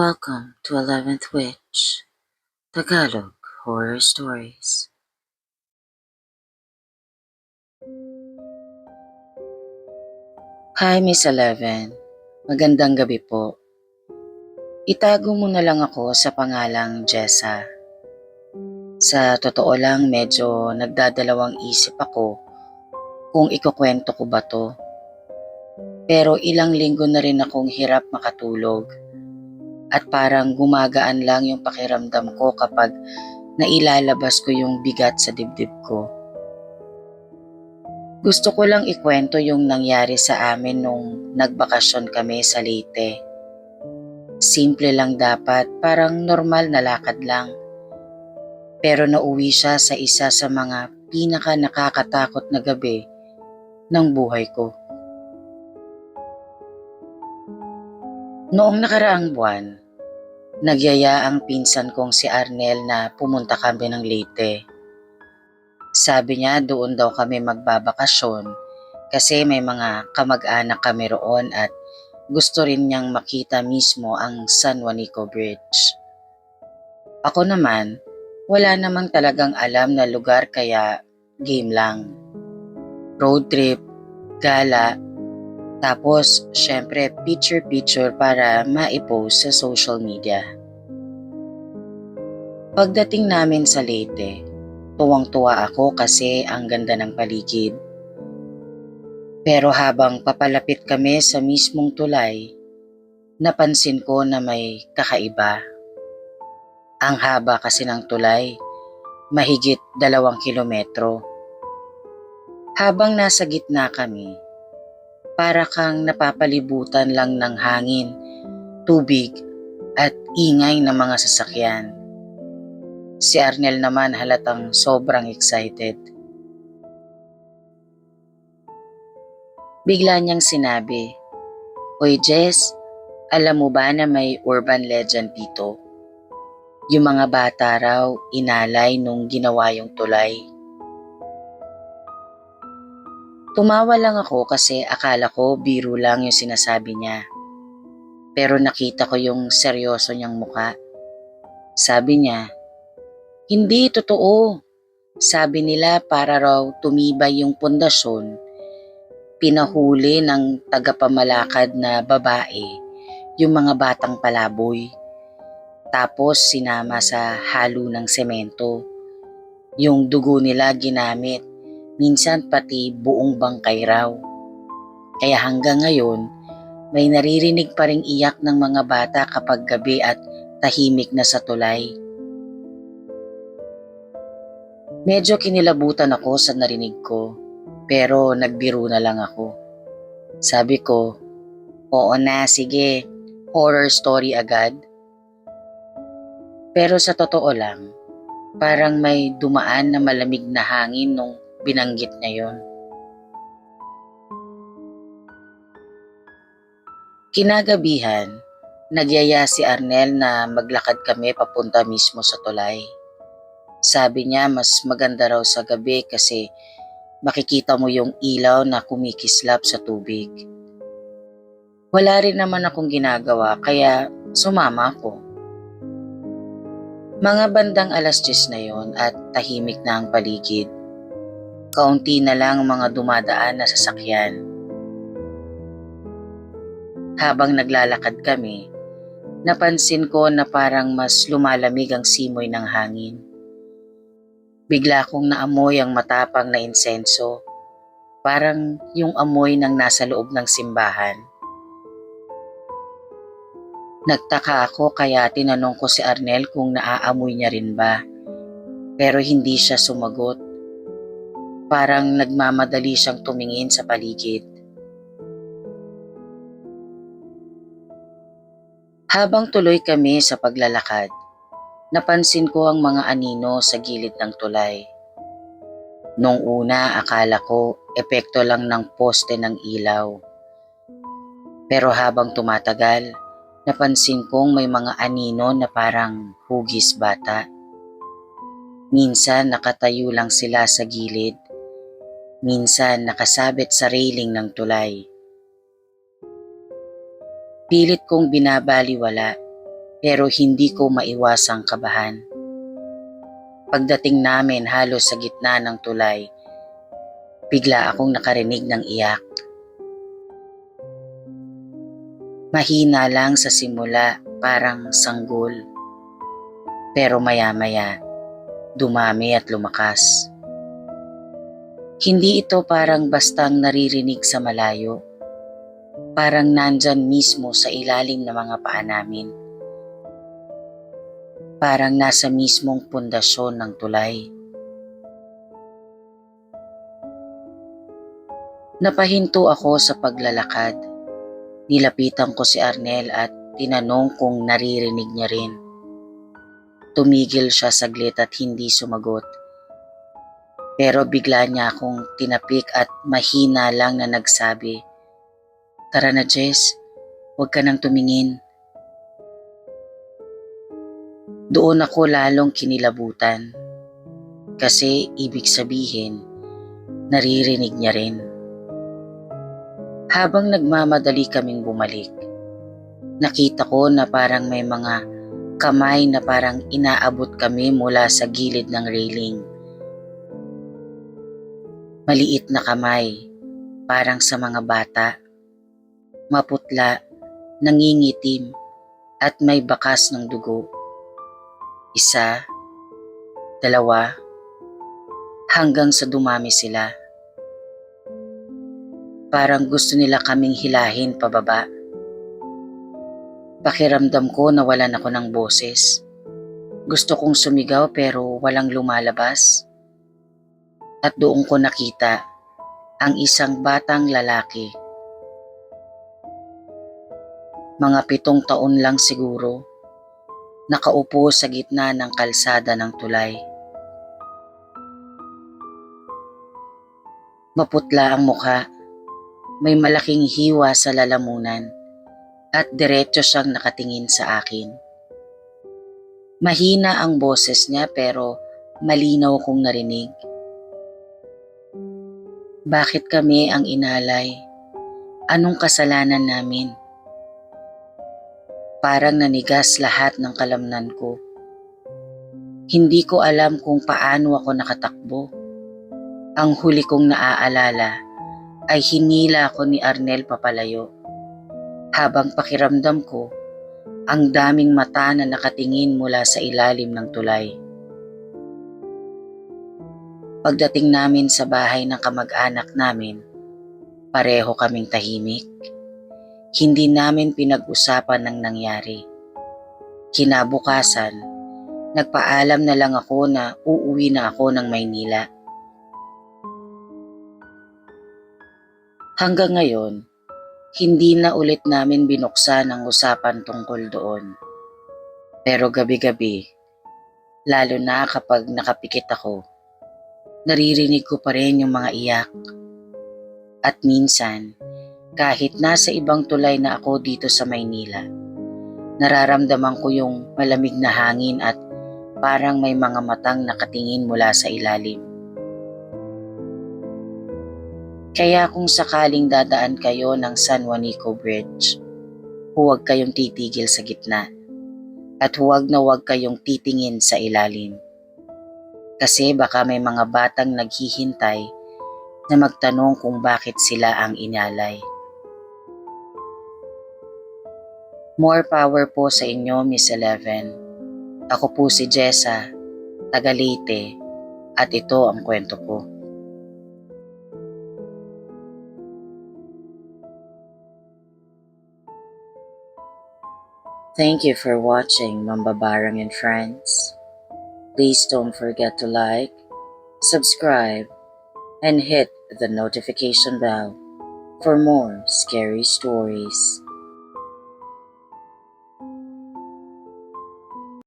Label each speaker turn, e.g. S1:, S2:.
S1: Welcome to 11th Witch, Tagalog Horror Stories. Hi Miss Eleven, magandang gabi po. Itago mo na lang ako sa pangalang Jessa. Sa totoo lang medyo nagdadalawang isip ako kung ikukwento ko ba to. Pero ilang linggo na rin akong hirap makatulog at parang gumagaan lang yung pakiramdam ko kapag nailalabas ko yung bigat sa dibdib ko. Gusto ko lang ikwento yung nangyari sa amin nung nagbakasyon kami sa Leyte. Simple lang dapat, parang normal na lakad lang. Pero nauwi siya sa isa sa mga pinaka nakakatakot na gabi ng buhay ko. Noong nakaraang buwan, nagyaya ang pinsan kong si Arnel na pumunta kami ng Leyte. Sabi niya doon daw kami magbabakasyon kasi may mga kamag-anak kami roon at gusto rin niyang makita mismo ang San Juanico Bridge. Ako naman, wala namang talagang alam na lugar kaya game lang. Road trip, gala, tapos syempre picture-picture para maipost sa social media. Pagdating namin sa Leyte, tuwang-tuwa ako kasi ang ganda ng paligid. Pero habang papalapit kami sa mismong tulay, napansin ko na may kakaiba. Ang haba kasi ng tulay, mahigit dalawang kilometro. Habang nasa gitna kami, para kang napapalibutan lang ng hangin, tubig at ingay ng mga sasakyan. Si Arnel naman halatang sobrang excited. Bigla niyang sinabi, Hoy Jess, alam mo ba na may urban legend dito? Yung mga bata raw inalay nung ginawa yung tulay. Tumawa lang ako kasi akala ko biro lang yung sinasabi niya. Pero nakita ko yung seryoso niyang muka. Sabi niya, hindi totoo. Sabi nila para raw tumibay yung pundasyon, pinahuli ng tagapamalakad na babae yung mga batang palaboy. Tapos sinama sa halo ng semento. Yung dugo nila ginamit, minsan pati buong bangkay raw. Kaya hanggang ngayon, may naririnig pa ring iyak ng mga bata kapag gabi at tahimik na sa tulay. Medyo kinilabutan ako sa narinig ko, pero nagbiro na lang ako. Sabi ko, oo na, sige, horror story agad. Pero sa totoo lang, parang may dumaan na malamig na hangin nung binanggit niya yon. Kinagabihan, nagyaya si Arnel na maglakad kami papunta mismo sa tulay. Sabi niya mas maganda raw sa gabi kasi makikita mo yung ilaw na kumikislap sa tubig. Wala rin naman akong ginagawa kaya sumama ako. Mga bandang alas 10 na yon at tahimik na ang paligid. Kaunti na lang mga dumadaan na sasakyan. Habang naglalakad kami, napansin ko na parang mas lumalamig ang simoy ng hangin. Bigla kong naamoy ang matapang na insenso, parang yung amoy ng nasa loob ng simbahan. Nagtaka ako kaya tinanong ko si Arnel kung naaamoy niya rin ba. Pero hindi siya sumagot. Parang nagmamadali siyang tumingin sa paligid. Habang tuloy kami sa paglalakad, napansin ko ang mga anino sa gilid ng tulay. Nung una, akala ko epekto lang ng poste ng ilaw. Pero habang tumatagal, napansin kong may mga anino na parang hugis bata. Minsan nakatayo lang sila sa gilid, minsan nakasabit sa railing ng tulay. Pilit kong binabaliwala pero hindi ko maiwasang kabahan. Pagdating namin halos sa gitna ng tulay, bigla akong nakarinig ng iyak. Mahina lang sa simula, parang sanggol. Pero maya-maya, dumami at lumakas. Hindi ito parang bastang naririnig sa malayo. Parang nandyan mismo sa ilalim ng mga paa namin. Parang nasa mismong pundasyon ng tulay. Napahinto ako sa paglalakad. Nilapitan ko si Arnel at tinanong kung naririnig niya rin. Tumigil siya saglit at hindi sumagot. Pero bigla niya akong tinapik at mahina lang na nagsabi, Tara na Jess, huwag ka nang tumingin. Doon ako lalong kinilabutan. Kasi ibig sabihin, naririnig niya rin. Habang nagmamadali kaming bumalik, nakita ko na parang may mga kamay na parang inaabot kami mula sa gilid ng railing. Maliit na kamay, parang sa mga bata. Maputla, nangingitim, at may bakas ng dugo. Isa, dalawa, hanggang sa dumami sila. Parang gusto nila kaming hilahin pababa. Pakiramdam ko na walan ako ng boses. Gusto kong sumigaw pero walang lumalabas. At doon ko nakita ang isang batang lalaki. Mga pitong taon lang siguro, nakaupo sa gitna ng kalsada ng tulay. Maputla ang mukha, may malaking hiwa sa lalamunan at diretso siyang nakatingin sa akin. Mahina ang boses niya pero malinaw kong narinig. Bakit kami ang inalay? Anong kasalanan namin? Parang nanigas lahat ng kalamnan ko. Hindi ko alam kung paano ako nakatakbo. Ang huli kong naaalala ay hinila ko ni Arnel papalayo. Habang pakiramdam ko, ang daming mata na nakatingin mula sa ilalim ng tulay. Pagdating namin sa bahay ng kamag-anak namin, pareho kaming tahimik. Hindi namin pinag-usapan ng nangyari. Kinabukasan, nagpaalam na lang ako na uuwi na ako ng Maynila. Hanggang ngayon, hindi na ulit namin binuksan ang usapan tungkol doon. Pero gabi-gabi, lalo na kapag nakapikit ako, naririnig ko pa rin yung mga iyak. At minsan, kahit nasa ibang tulay na ako dito sa Maynila, nararamdaman ko yung malamig na hangin at parang may mga matang nakatingin mula sa ilalim. Kaya kung sakaling dadaan kayo ng San Juanico Bridge, huwag kayong titigil sa gitna at huwag na huwag kayong titingin sa ilalim. Kasi baka may mga batang naghihintay na magtanong kung bakit sila ang inalay. More power po sa inyo, Miss Eleven. Ako po si Jessa, taga Leyte, at ito ang kwento ko. Thank you for watching Mambabarang and Friends. Please don't forget to like, subscribe, and hit the notification bell for more scary stories.